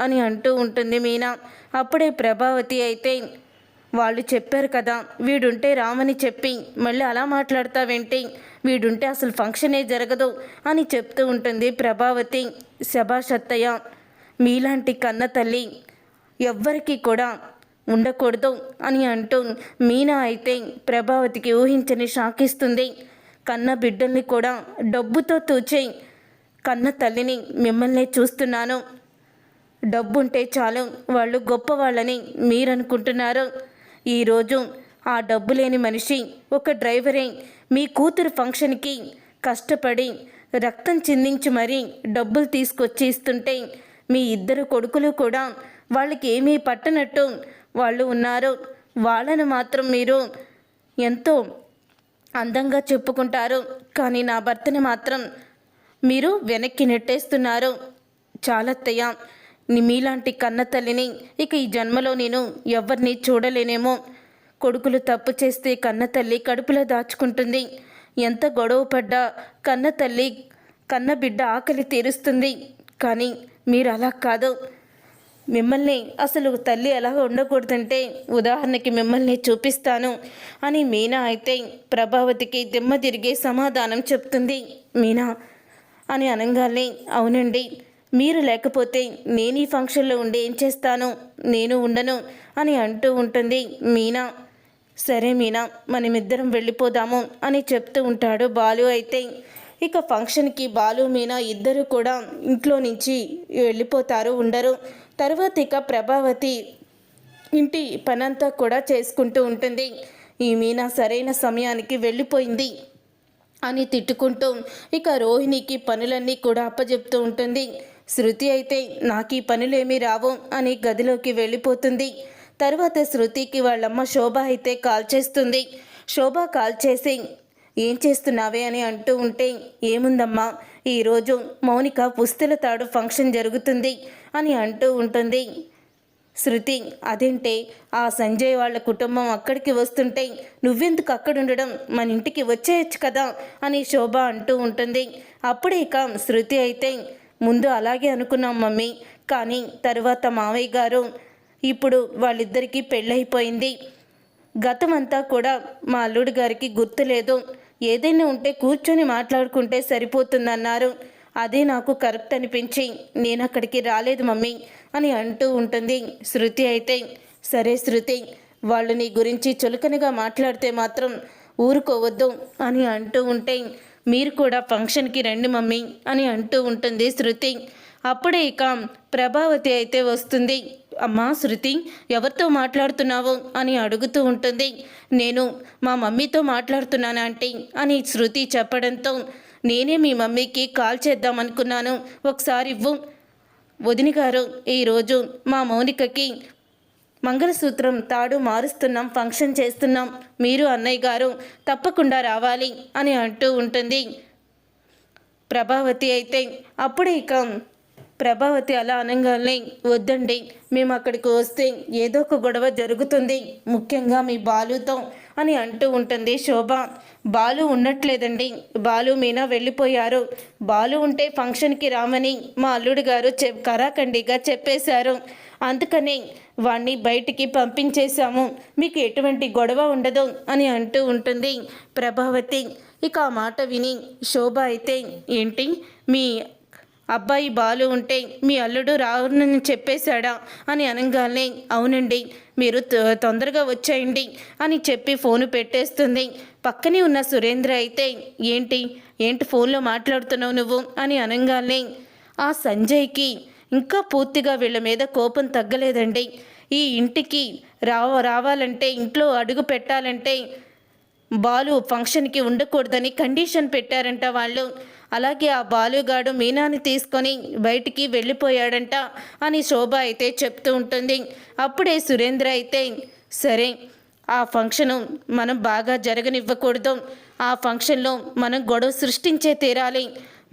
అని అంటూ ఉంటుంది మీనా. అప్పుడే ప్రభావతి అయితే వాళ్ళు చెప్పారు కదా వీడుంటే రామని చెప్పి మళ్ళీ అలా మాట్లాడతావేంటి? వీడుంటే అసలు ఫంక్షనే జరగదు అని చెప్తూ ఉంటుంది ప్రభావతి. శభాషత్తయ్య మీలాంటి కన్న తల్లి ఎవ్వరికీ కూడా ఉండకూడదు అని అంటూ మీనా అయితే ప్రభావతికి ఊహించని షాకిస్తుంది. కన్న బిడ్డల్ని కూడా డబ్బుతో తూచే కన్న తల్లిని మిమ్మల్నే చూస్తున్నాను. డబ్బుంటే చాలు వాళ్ళు గొప్పవాళ్ళని మీరనుకుంటున్నారు. ఈరోజు ఆ డబ్బు లేని మనిషి ఒక డ్రైవరే మీ కూతురు ఫంక్షన్కి కష్టపడి రక్తం చిందించి మరీ డబ్బులు తీసుకొచ్చి ఇస్తుంటే మీ ఇద్దరు కొడుకులు కూడా వాళ్ళకి ఏమీ పట్టనట్టు వాళ్ళు ఉన్నారు. వాళ్ళను మాత్రం మీరు ఎంతో అందంగా చెప్పుకుంటారు. కానీ నా భర్తని మాత్రం మీరు వెనక్కి నెట్టేస్తున్నారు. చాలత్తయ్య మీలాంటి కన్న తల్లిని ఇక ఈ జన్మలో నేను ఎవరిని చూడలేనేమో. కొడుకులు తప్పు చేస్తే కన్న తల్లి కడుపులో దాచుకుంటుంది. ఎంత గొడవ పడ్డా కన్న తల్లి కన్న బిడ్డ ఆకలి తీరుస్తుంది. కానీ మీరు అలా కాదు. మిమ్మల్ని అసలు తల్లి ఎలా ఉండకూడదంటే ఉదాహరణకి మిమ్మల్ని చూపిస్తాను అని మీనా అయితే ప్రభావతికి దిమ్మ తిరిగే సమాధానం చెప్తుంది. మీనా అని అనగానే అవునండి మీరు లేకపోతే నేను ఈ ఫంక్షన్లో ఉండి ఏం చేస్తాను? నేను ఉండను అని అంటూ ఉంటుంది మీనా. సరే మీనా మనమిద్దరం వెళ్ళిపోదాము అని చెప్తూ ఉంటాడు బాలు అయితే. ఇక ఫంక్షన్కి బాలు మీనా ఇద్దరు కూడా ఇంట్లో నుంచి వెళ్ళిపోతారు ఉండరు. తర్వాత ఇక ప్రభావతి ఇంటి పనంతా కూడా చేసుకుంటూ ఉంటుంది. ఈ మీనా సరైన సమయానికి వెళ్ళిపోయింది అని తిట్టుకుంటూ ఇక రోహిణికి పనులన్నీ కూడా అప్పజెప్తూ ఉంటుంది. శృతి అయితే నాకు ఈ పనులేమీ రావు అని గదిలోకి వెళ్ళిపోతుంది. తర్వాత శృతికి వాళ్ళమ్మ శోభ అయితే కాల్ చేస్తుంది. శోభ కాల్ చేసి ఏం చేస్తున్నావే? అని అంటూ ఉంటే ఏముందమ్మా ఈరోజు మౌనిక పుస్తెల తాడు ఫంక్షన్ జరుగుతుంది అని అంటూ ఉంటుంది. శృతి అదేంటే ఆ సంజయ్ వాళ్ళ కుటుంబం అక్కడికి వస్తుంటే నువ్వెందుకు అక్కడ ఉండడం మన ఇంటికి వచ్చేయచ్చు కదా అని శోభ అంటూ ఉంటుంది. అప్పుడే ఇక శృతి అయితే ముందు అలాగే అనుకున్నాం మమ్మీ. కానీ తర్వాత మావయ్య గారు ఇప్పుడు వాళ్ళిద్దరికీ పెళ్ళైపోయింది గతమంతా కూడా మా అల్లుడు గారికి గుర్తులేదు ఏదైనా ఉంటే కూర్చొని మాట్లాడుకుంటే సరిపోతుందన్నారు. అదే నాకు కరెక్ట్ అనిపించి నేను అక్కడికి రాలేదు మమ్మీ అని అంటూ ఉంటుంది శృతి అయితే. సరే శృతి వాళ్ళు నీ గురించి చులకనగా మాట్లాడితే మాత్రం ఊరుకోవద్దు అని అంటూ ఉంటే మీరు కూడా ఫంక్షన్కి రండి మమ్మీ అని అంటూ ఉంటుంది శృతి. అప్పుడే ఇక ప్రభావతి అయితే వస్తుంది. అమ్మా శృతి ఎవరితో మాట్లాడుతున్నావు అని అడుగుతూ ఉంటుంది. నేను మా మమ్మీతో మాట్లాడుతున్నాను ఆంటీ అని శృతి చెప్పడంతో నేనే మీ మమ్మీకి కాల్ చేద్దామనుకున్నాను ఒకసారి ఇవ్వు. వదిన గారు ఈరోజు మా మౌనికకి మంగళసూత్రం తాడు మారుస్తున్నాం ఫంక్షన్ చేస్తున్నాం. మీరు అన్నయ్య గారు తప్పకుండా రావాలి అని అంటూ ఉంటుంది. ప్రభావతి అయితే అప్పుడే ఇక ప్రభావతి అలా అనగానే వద్దండి. మేము అక్కడికి వస్తే ఏదో ఒక గొడవ జరుగుతుంది. ముఖ్యంగా మీ బాలుతో అని అంటూ ఉంటుంది శోభ. బాలు ఉండట్లేదండి. బాలు మీనా వెళ్ళిపోయారు. బాలు ఉంటే ఫంక్షన్కి రామని మా అల్లుడు గారు చె కరాఖండిగా చెప్పేశారు. అందుకనే వాణ్ణి బయటికి పంపించేశాము. మీకు ఎటువంటి గొడవ ఉండదు అని అంటూ ఉంటుంది ప్రభావతి. ఇక ఆ మాట విని శోభ అయితే ఏంటి? మీ అబ్బాయి బాలు ఉంటే మీ అల్లుడు రావునని చెప్పేశాడా? అని అనగానే అవునండి మీరు తొ- తొందరగా వచ్చేయండి అని చెప్పి ఫోను పెట్టేస్తుంది. పక్కనే ఉన్న సురేంద్ర అయితే ఏంటి? ఏంటి ఫోన్లో మాట్లాడుతున్నావు నువ్వు? అని అనగానే ఆ సంజయ్కి ఇంకా పూర్తిగా వీళ్ళ మీద కోపం తగ్గలేదండి. ఈ ఇంటికి రావ రావాలంటే ఇంట్లో అడుగు పెట్టాలంటే బాలు ఫంక్షన్కి ఉండకూడదని కండిషన్ పెట్టారంట వాళ్ళు. అలాగే ఆ బాలుగాడు మీనాని తీసుకొని బయటికి వెళ్ళిపోయాడంట అని శోభ అయితే చెప్తూ ఉంటుంది. అప్పుడే సురేంద్ర అయితే సరే ఆ ఫంక్షను మనం బాగా జరగనివ్వకూడదు. ఆ ఫంక్షన్లో మనం గొడవ సృష్టించే తీరాలి.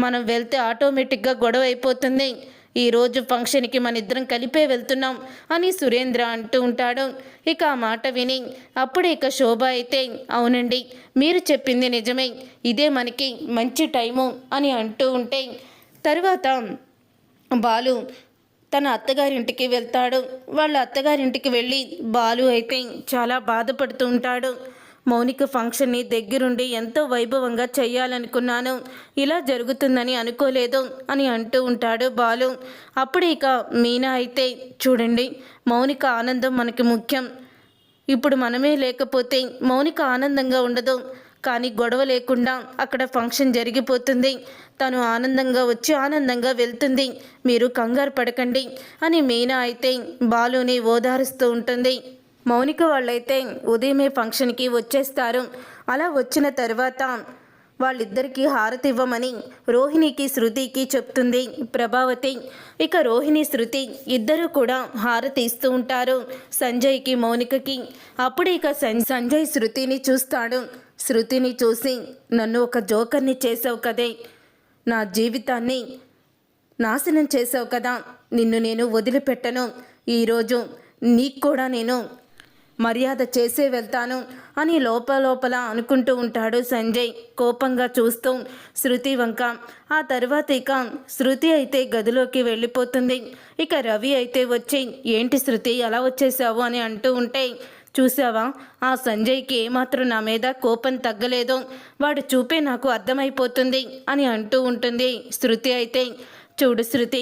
మనం వెళ్తే ఆటోమేటిక్గా గొడవ అయిపోతుంది. ఈరోజు ఫంక్షన్కి మన ఇద్దరం కలిపే వెళ్తున్నాం అని సురేంద్ర అంటూ ఉంటాడు. ఇక ఆ మాట విని అప్పుడే ఇక శోభ అయితే అవునండి మీరు చెప్పింది నిజమే ఇదే మనకి మంచి టైము అని అంటూ ఉంటే తర్వాత బాలు తన అత్తగారింటికి వెళ్తాడు. వాళ్ళ అత్తగారింటికి వెళ్ళి బాలు అయితే చాలా బాధపడుతూ ఉంటాడు. మౌనిక ఫంక్షన్ని దగ్గరుండి ఎంతో వైభవంగా చేయాలనుకున్నాను. ఇలా జరుగుతుందని అనుకోలేదు అని అంటూ ఉంటాడు బాలు. అప్పుడు ఇక మీనా అయితే చూడండి మౌనిక ఆనందం మనకి ముఖ్యం. ఇప్పుడు మనమే లేకపోతే మౌనిక ఆనందంగా ఉండదు. కానీ గొడవ లేకుండా అక్కడ ఫంక్షన్ జరిగిపోతుంది. తను ఆనందంగా వచ్చి ఆనందంగా వెళ్తుంది. మీరు కంగారు పడకండి అని మీనా అయితే బాలుని ఓదారుస్తూ ఉంటుంది. మౌనిక వాళ్ళైతే ఉదయమే ఫంక్షన్కి వచ్చేస్తారు. అలా వచ్చిన తర్వాత వాళ్ళిద్దరికీ హారతి ఇవ్వమని రోహిణికి శృతికి చెప్తుంది ప్రభావతి. ఇక రోహిణి శృతి ఇద్దరు కూడా హారతి ఇస్తూ ఉంటారు సంజయ్కి మౌనికకి. అప్పుడు ఇక సం- సంజయ్ శృతిని చూస్తాడు. శృతిని చూసి నన్ను ఒక జోకర్ని చేసావు కదే. నా జీవితాన్ని నాశనం చేసావు కదా. నిన్ను నేను వదిలిపెట్టను. ఈరోజు నీకు కూడా నేను మర్యాద చేసే వెళ్తాను అని లోపలోపల అనుకుంటూ ఉంటాడు సంజయ్ కోపంగా చూస్తూ శృతి వంక. ఆ తర్వాత ఇక శృతి అయితే గదిలోకి వెళ్ళిపోతుంది. ఇక రవి అయితే వచ్చి ఏంటి శృతి ఎలా వచ్చేసావు? అని అంటూ ఉంటే చూసావా ఆ సంజయ్కి ఏమాత్రం నా మీద కోపం తగ్గలేదు. వాడు చూపే నాకు అర్థమైపోతుంది అని అంటూ ఉంటుంది శృతి అయితే. చూడు శృతి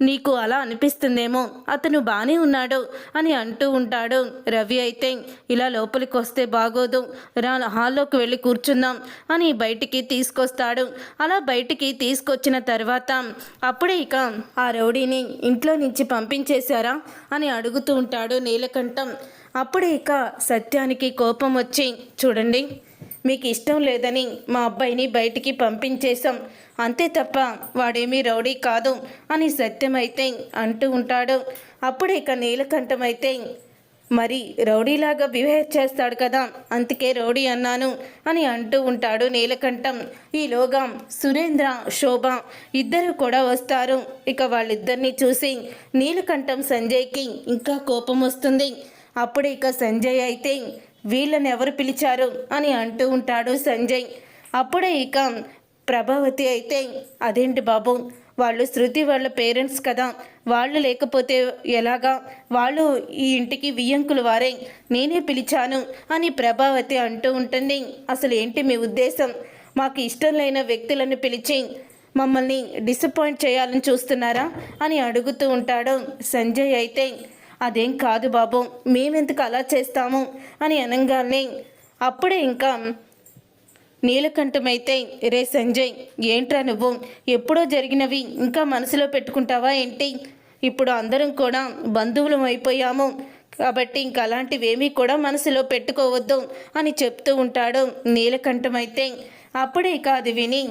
నీకు అలా అనిపిస్తుందేమో అతను బాగానే ఉన్నాడు అని అంటూ ఉంటాడు. రవి అయితే ఇలా లోపలికి వస్తే బాగోదు రా హాల్లోకి వెళ్ళి కూర్చుందాం అని బయటికి తీసుకొస్తాడు. అలా బయటికి తీసుకొచ్చిన తర్వాత అప్పుడే ఇక ఆ రౌడీని ఇంట్లో నుంచి పంపించేశారా అని అడుగుతూ ఉంటాడు నీలకంఠం. అప్పుడే ఇక సత్యానికి కోపం వచ్చి చూడండి మీకు ఇష్టం లేదని మా అబ్బాయిని బయటికి పంపించేశాం. అంతే తప్ప వాడేమీ రౌడీ కాదు అని సత్యమైతే అంటూ ఉంటాడు. అప్పుడు ఇక నీలకంఠం అయితే మరి రౌడీలాగా బిహేవ్ చేస్తాడు కదా అందుకే రౌడీ అన్నాను అని అంటూ ఉంటాడు నీలకంఠం. ఈలోగా సురేంద్ర శోభ ఇద్దరు కూడా వస్తారు. ఇక వాళ్ళిద్దరిని చూసి నీలకంఠం సంజయ్కి ఇంకా కోపం వస్తుంది. అప్పుడు ఇక సంజయ్ అయితే వీళ్ళని ఎవరు పిలిచారు అని అంటూ ఉంటాడు సంజయ్. అప్పుడే ఇక ప్రభావతి అయితే అదేంటి బాబు వాళ్ళు శృతి వాళ్ళ పేరెంట్స్ కదా వాళ్ళు లేకపోతే ఎలాగా? వాళ్ళు ఈ ఇంటికి వియ్యంకులు వారే నేనే పిలిచాను అని ప్రభావతి అంటూ ఉంటుంది. అసలు ఏంటి మీ ఉద్దేశం? మాకు ఇష్టం లేని వ్యక్తులను పిలిచి మమ్మల్ని డిసప్పాయింట్ చేయాలని చూస్తున్నారా? అని అడుగుతూ ఉంటాడు సంజయ్ అయితే అదేం కాదు బాబు మేమెందుకు అలా చేస్తాము? అని అనగానే అప్పుడే ఇంకా నీలకంఠమైతే రే సంజయ్ ఏంట్రా నువ్వు? ఎప్పుడో జరిగినవి ఇంకా మనసులో పెట్టుకుంటావా ఏంటి? ఇప్పుడు అందరం కూడా బంధువులం అయిపోయాము కాబట్టి ఇంక అలాంటివేమీ కూడా మనసులో పెట్టుకోవద్దు అని చెప్తూ ఉంటాడు నీలకంఠమైతే. అప్పుడే ఇక అది విని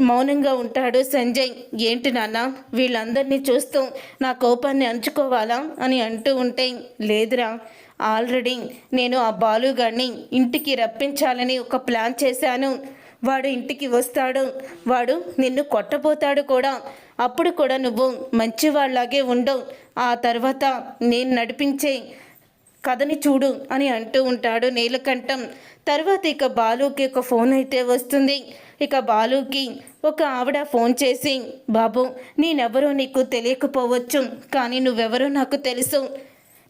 మౌనంగా ఉంటాడు సంజయ్. ఏంటి నాన్న వీళ్ళందరినీ చూస్తూ నా కోపాన్ని అంచుకోవాలా అని అంటూ ఉంటే లేదురా. ఆల్రెడీ నేను ఆ బాలుగాడిని ఇంటికి రప్పించాలని ఒక ప్లాన్ చేశాను. వాడు ఇంటికి వస్తాడు. వాడు నిన్ను కొట్టబోతాడు కూడా. అప్పుడు కూడా నువ్వు మంచివాళ్ళలాగే ఉండవు ఆ తర్వాత నేను నడిపించే కథని చూడు అని అంటూ ఉంటాడు నీలకంఠం. తర్వాత ఇక బాలుకి ఒక ఫోన్ అయితే వస్తుంది. ఇక బాలుకి ఒక ఆవిడ ఫోన్ చేసి బాబు నేనెవరో నీకు తెలియకపోవచ్చు కానీ నువ్వెవరో నాకు తెలుసు.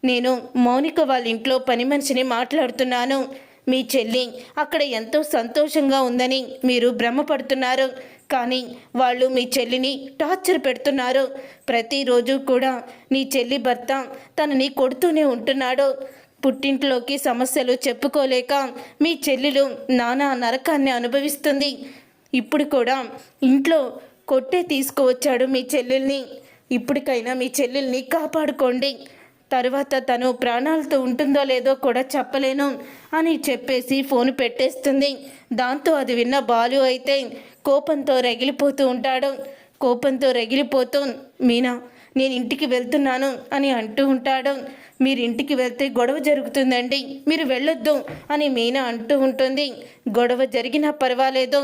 నేను మౌనిక వాళ్ళ ఇంట్లో పని మనిషిని మాట్లాడుతున్నాను. మీ చెల్లి అక్కడ ఎంతో సంతోషంగా ఉందని మీరు భ్రమపడుతున్నారు. కానీ వాళ్ళు మీ చెల్లిని టార్చర్ పెడుతున్నారు. ప్రతిరోజు కూడా నీ చెల్లి భర్త తనని కొడుతూనే ఉంటున్నాడు. పుట్టింట్లోకి సమస్యలు చెప్పుకోలేక మీ చెల్లెలు నానా నరకాన్ని అనుభవిస్తుంది. ఇప్పుడు కూడా ఇంట్లో కొట్టే తీసుకువచ్చాడు మీ చెల్లెల్ని. ఇప్పటికైనా మీ చెల్లెల్ని కాపాడుకోండి. తర్వాత తను ప్రాణాలతో ఉంటుందో లేదో కూడా చెప్పలేను అని చెప్పేసి ఫోన్ పెట్టేస్తుంది. దాంతో అది విన్న బాలు అయితే కోపంతో రగిలిపోతూ ఉంటాడు. కోపంతో రగిలిపోతూ మీనా నేను ఇంటికి వెళ్తున్నాను అని అంటూ ఉంటాడు. మీరు ఇంటికి వెళ్తే గొడవ జరుగుతుందండి. మీరు వెళ్ళొద్దు అని మీనా అంటూ ఉంటుంది. గొడవ జరిగినా పర్వాలేదు.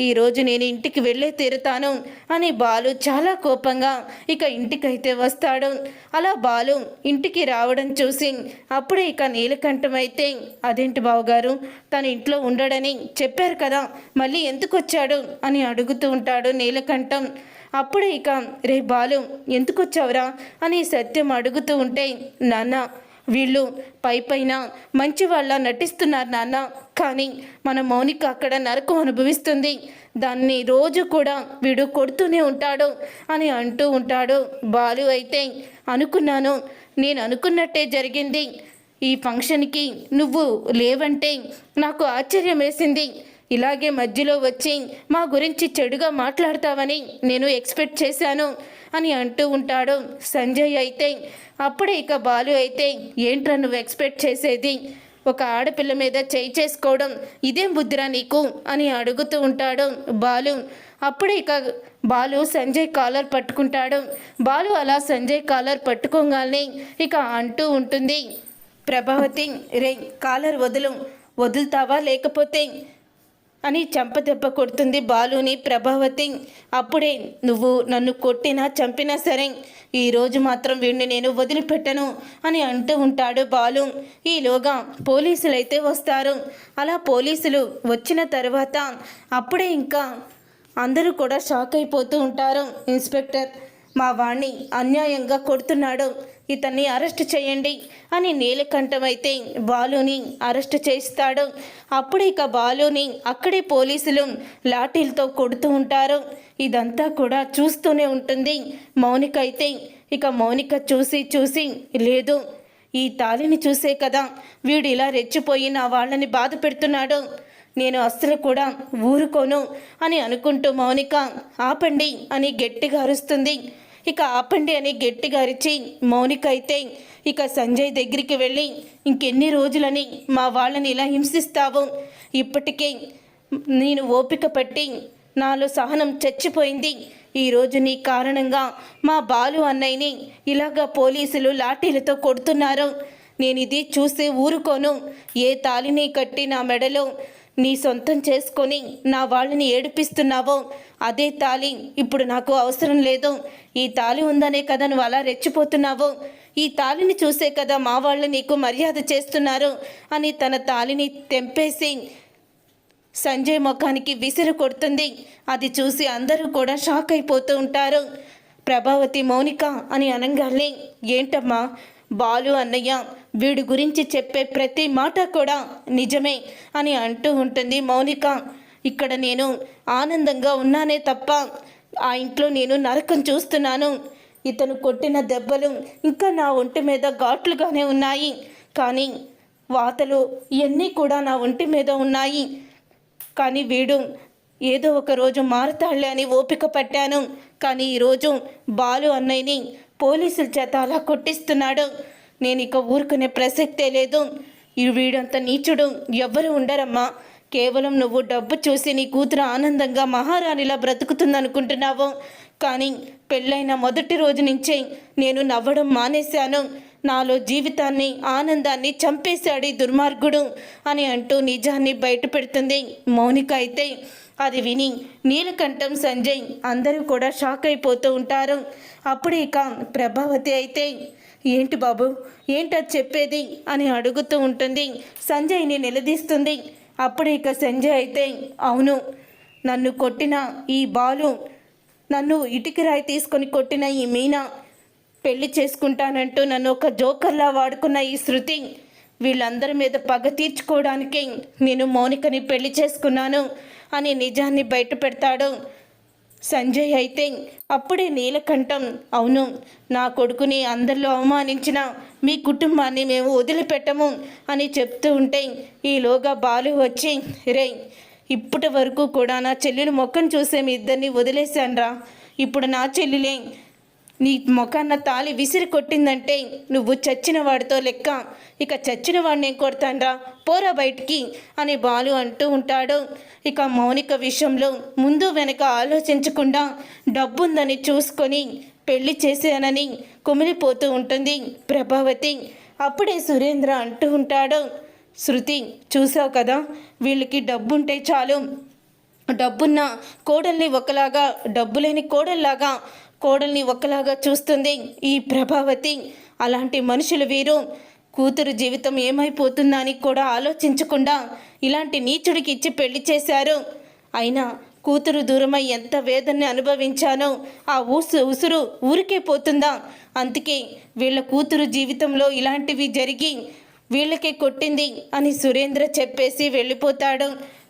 ఈరోజు నేను ఇంటికి వెళ్ళే తీరుతాను అని బాలు చాలా కోపంగా ఇక ఇంటికైతే వస్తాడు. అలా బాలు ఇంటికి రావడం చూసి అప్పుడే ఇక నీలకంఠం అయితే అదేంటి బావగారు? తన ఇంట్లో ఉండడని చెప్పారు కదా మళ్ళీ ఎందుకు వచ్చాడు? అని అడుగుతూ ఉంటాడు నీలకంఠం. అప్పుడే ఇక రే బాలు ఎందుకు వచ్చావురా అని సత్యం అడుగుతూ ఉంటే నాన్న వీళ్ళు పై పైన మంచి వాళ్ళ నటిస్తున్నారు నాన్న. కానీ మన మౌనిక అక్కడ నరకం అనుభవిస్తుంది. దాన్ని రోజు కూడా వీడు కొడుతూనే ఉంటాడు అని అంటూ ఉంటాడు బాలు. అయితే అనుకున్నాను. నేను అనుకున్నట్టే జరిగింది. ఈ ఫంక్షన్కి నువ్వు లేవంటే నాకు ఆశ్చర్యం వేసింది ఇలాగే మధ్యలో వచ్చి మా గురించి చెడుగా మాట్లాడతావని నేను ఎక్స్పెక్ట్ చేశాను అని అంటూ ఉంటాడు సంజయ్ అయితే. అప్పుడే ఇక బాలు అయితే ఏంట్రా నువ్వు ఎక్స్పెక్ట్ చేసేది? ఒక ఆడపిల్ల మీద చేయి చేసుకోవడం ఇదేం బుద్ధిరా నీకు? అని అడుగుతూ ఉంటాడు బాలు. అప్పుడే ఇక బాలు సంజయ్ కాలర్ పట్టుకుంటాడు. బాలు అలా సంజయ్ కాలర్ పట్టుకోగానే ఇక అంటూ ఉంటుంది ప్రభావతి రే కాలర్ వదులు వదులుతావా లేకపోతే అని చెంపదెబ్బ కొడుతుంది బాలుని ప్రభావతి. అప్పుడే నువ్వు నన్ను కొట్టినా చంపినా సరే ఈరోజు మాత్రం వీడిని నేను వదిలిపెట్టను అని అంటూ ఉంటాడు బాలు. ఈలోగా పోలీసులు అయితే వస్తారు. అలా పోలీసులు వచ్చిన తర్వాత అప్పుడే ఇంకా అందరూ కూడా షాక్ అయిపోతూ ఉంటారు. ఇన్స్పెక్టర్ మా వాణ్ణి అన్యాయంగా కొడుతున్నాడు. ఇతన్ని అరెస్ట్ చేయండి అని నీలకంఠం అయితే బాలుని అరెస్ట్ చేస్తాడు. అప్పుడు ఇక బాలుని అక్కడే పోలీసులు లాఠీలతో కొడుతూ ఉంటారు. ఇదంతా కూడా చూస్తూనే ఉంటుంది. మౌనిక అయితే ఇక మౌనిక చూసి చూసి లేదు ఈ తాళిని చూసే కదా. వీడు ఇలా రెచ్చిపోయి నా వాళ్ళని బాధ పెడుతున్నాడు. నేను అస్సలు కూడా ఊరుకోను అని అనుకుంటూ మౌనిక ఆపండి అని గట్టిగా అరుస్తుంది. ఇక ఆపండి అని గట్టిగా అరిచి మౌనిక అయితే ఇక సంజయ్ దగ్గరికి వెళ్ళి ఇంకెన్ని రోజులని మా వాళ్ళని ఇలా హింసిస్తావు? ఇప్పటికే నేను ఓపిక పట్టి నాలో సహనం చచ్చిపోయింది. ఈరోజు నీ కారణంగా మా బాలు అన్నయ్యని ఇలాగా పోలీసులు లాఠీలతో కొడుతున్నారు. నేను ఇది చూసి ఊరుకోను. ఏ తాలిని కట్టి నా మెడలో నీ సొంతం చేసుకొని నా వాళ్ళని ఏడిపిస్తున్నావో? అదే తాలి ఇప్పుడు నాకు అవసరం లేదు. ఈ తాలి ఉందనే కదా నువ్వు అలా రెచ్చిపోతున్నావు? ఈ తాలిని చూసే కదా మా వాళ్ళు నీకు మర్యాద చేస్తున్నారు అని తన తాలిని తెంపేసి సంజయ్ ముఖానికి విసిరు కొడుతుంది. అది చూసి అందరూ కూడా షాక్ అయిపోతూ ఉంటారు. ప్రభావతి మౌనిక అని అనగానే ఏంటమ్మా? బాలు అన్నయ్య వీడి గురించి చెప్పే ప్రతి మాట కూడా నిజమే అని అంటూ ఉంటుంది. మౌనిక ఇక్కడ నేను ఆనందంగా ఉన్నానే తప్ప ఆ ఇంట్లో నేను నరకం చూస్తున్నాను. ఇతను కొట్టిన దెబ్బలు ఇంకా నా ఒంటి మీద ఘాట్లుగానే ఉన్నాయి. కానీ వాతలు ఇవన్నీ కూడా నా ఒంటి మీద ఉన్నాయి. కానీ వీడు ఏదో ఒక రోజు మారతాడులే అని ఓపిక పట్టాను. కానీ ఈరోజు బాలు అన్నయ్యని పోలీసుల చేత అలా కొట్టిస్తున్నాడు. నేను ఇక ఊరుకునే ప్రసక్తే లేదు. ఈ వీడంత నీచుడు. ఎవ్వరు ఉండరమ్మా. కేవలం నువ్వు డబ్బు చూసి నీ కూతురు ఆనందంగా మహారాణిలా బ్రతుకుతుందనుకుంటున్నావు. కానీ పెళ్ళైన మొదటి రోజు నుంచే నేను నవ్వడం మానేశాను. నాలో జీవితాన్ని ఆనందాన్ని చంపేశాడు దుర్మార్గుడు అని అంటూ నిజాన్ని బయట పెడుతుంది మౌనిక అయితే. అది విని నీలకంఠం సంజయ్ అందరూ కూడా షాక్ అయిపోతూ ఉంటారు. అప్పుడు ఇక ప్రభావతి అయితే ఏంటి బాబు? ఏంటది చెప్పేది? అని అడుగుతూ ఉంటుంది. సంజయ్ని నిలదీస్తుంది. అప్పుడు ఇక సంజయ్ అయితే అవును నన్ను కొట్టిన ఈ బాలు నన్ను ఇటుకిరాయి తీసుకొని కొట్టిన ఈ మీనా పెళ్ళి చేసుకుంటానంటూ నన్ను ఒక జోకర్లా వాడుకున్న ఈ శృతి వీళ్ళందరి మీద పగ తీర్చుకోవడానికి నేను మౌనికని పెళ్ళి చేసుకున్నాను అని నిజాన్ని బయట పెడతాడు సంజయ్ అయితే అప్పుడే నీలకంఠం అవును నా కొడుకుని అందరిలో అవమానించిన మీ కుటుంబాన్ని మేము వదిలిపెట్టము అని చెప్తూ ఉంటే ఈలోగా బాలు వచ్చి రే ఇప్పటి వరకు కూడా నా చెల్లెలు మొక్కను చూసే మీ ఇద్దరిని వదిలేశాన్రా. ఇప్పుడు నా చెల్లెలే నీ ముఖాన్న తాలి విసిరి కొట్టిందంటే నువ్వు చచ్చిన వాడితో లెక్క. ఇక చచ్చిన వాడిని ఏం కొడతాన్రా? పోరా బయటికి అని బాలు అంటూ ఉంటాడు. ఇక మౌనిక విషయంలో ముందు వెనక ఆలోచించకుండా డబ్బుందని చూసుకొని పెళ్ళి చేశానని కుమిలిపోతూ ఉంటుంది ప్రభావతి. అప్పుడే సురేంద్ర అంటూ ఉంటాడు. శృతి చూసావు కదా? వీళ్ళకి డబ్బుంటే చాలు. డబ్బున్న కోడల్ని ఒకలాగా డబ్బు లేని కోడల్లాగా కోడల్ని ఒకలాగా చూస్తుంది. ఈ ప్రభావతి అలాంటి మనుషులు వీరు. కూతురు జీవితం ఏమైపోతుందా అని కూడా ఆలోచించకుండా ఇలాంటి నీచుడికి ఇచ్చి పెళ్ళి చేశారు. అయినా కూతురు దూరమై ఎంత వేదనని అనుభవించానో ఆ ఊసు ఉసురు ఊరికే పోతుందా? అందుకే వీళ్ళ కూతురు జీవితంలో ఇలాంటివి జరిగి వీళ్ళకే కొట్టింది అని సురేంద్ర చెప్పేసి వెళ్ళిపోతాడు.